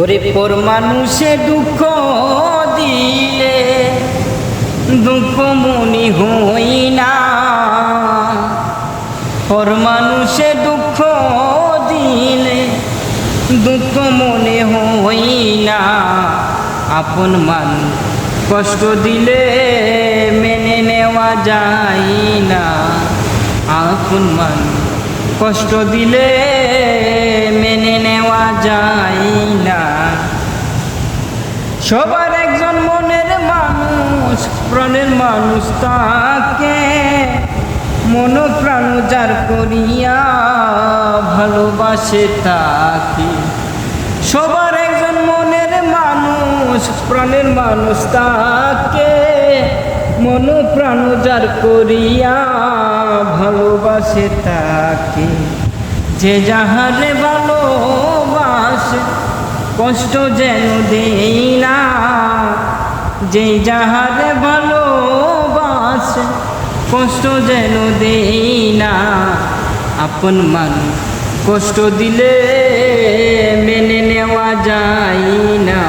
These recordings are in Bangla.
ওরে পর মানুষে দুঃখ দিলে, দুঃখ মনি হই না। পর মানুষে দুঃখ দিলে, দুঃখ মনে হই না। আপন মানুষ কষ্ট দিলে মেনে নেওয়া যায় না। আপন মানুষ কষ্ট দিলে মেনে নেওয়া যায় না সবার একজন মনের মানুষ, প্রাণের মানুষ তাকে। মন প্রাণ যার করিয়া ভালোবাসে তাকে। সবার একজন মনের মানুষ, প্রাণের মানুষ তাকে। মন প্রাণ যার করিয়া ভালোবাসে তাকে। যে যাহারে ভালোবাসে কষ্ট যেন দেই না যে যাহারে ভালোবাসে, কষ্ট যেন দেই না। আপন মানুষ কষ্ট দিলে মেনে নেওয়া যায় না।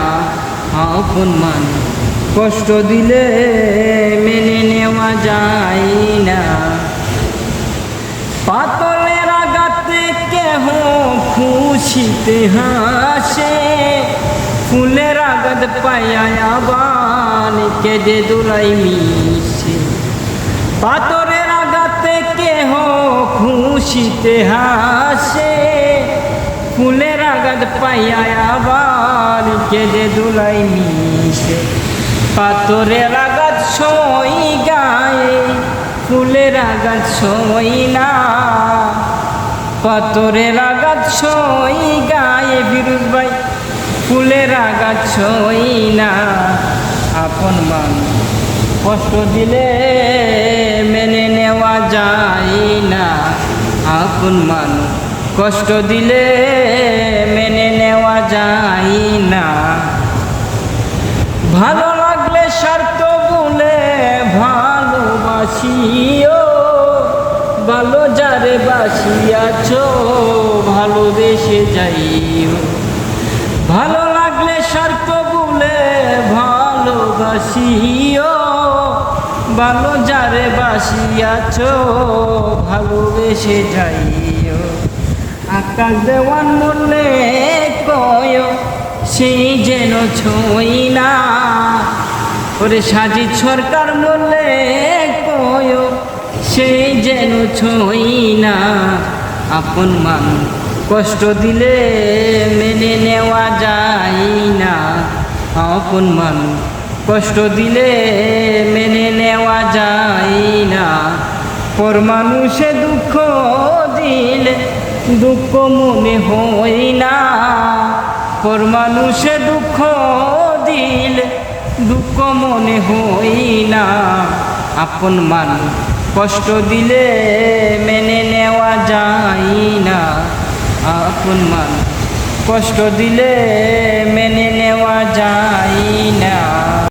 আপন মানুষ কষ্ট দিলে মেনে নেওয়া যায় না পাতলের আগাতে কেহ খুশিতে হাসে ফুলের আগাত পায়া আবান কেঁদে দোলাই মিশে পাতরের আগাতে কেহ খুশিতে হাসে ফুলের আগাত পাইয়া আবার কেঁদে দোলাই মিশে পাতরের আগাত সই গায়ে ফুলের আগাত সই না পাতরের আগাত সই গায়ে ফিরুজ ভাই, ফুলের আগাত সই না। আপন মানুষ কষ্ট দিলে মেনে নেওয়া যায় না। আপন মানুষ কষ্ট দিলে মেনে নেওয়া যায় না। ভালো লাগলে স্বার্থ বলে ভালোবাসিও ভালো যারে বাসিয়াছ ভালোবেসে যাইও। ভালো লাগলে স্বার্থ বলে ভালোবাসিও। ভালো যারে বাসিয়াছ ভালোবেসে যাইও। আকাশ দেওয়ান মরলে কয়, সেই যেন ছই না। ওরে সাজিদ সরকার মরলে কয় সেই যেন ছই না। আপন মান কষ্ট দিলে মেনে নেওয়া যায় না। আপন মান কষ্ট দিলে মেনে নেওয়া যায় না। পর মানুষে দুঃখ দিলে দুঃখ মনে হয় না। পর মানুষে দুঃখ দিলে দুঃখ মনে হয় না। আপন মানুষ কষ্ট দিলে মেনে নেওয়া যায় না। আপন মানুষ কষ্ট দিলে মেনে নেওয়া যায় না।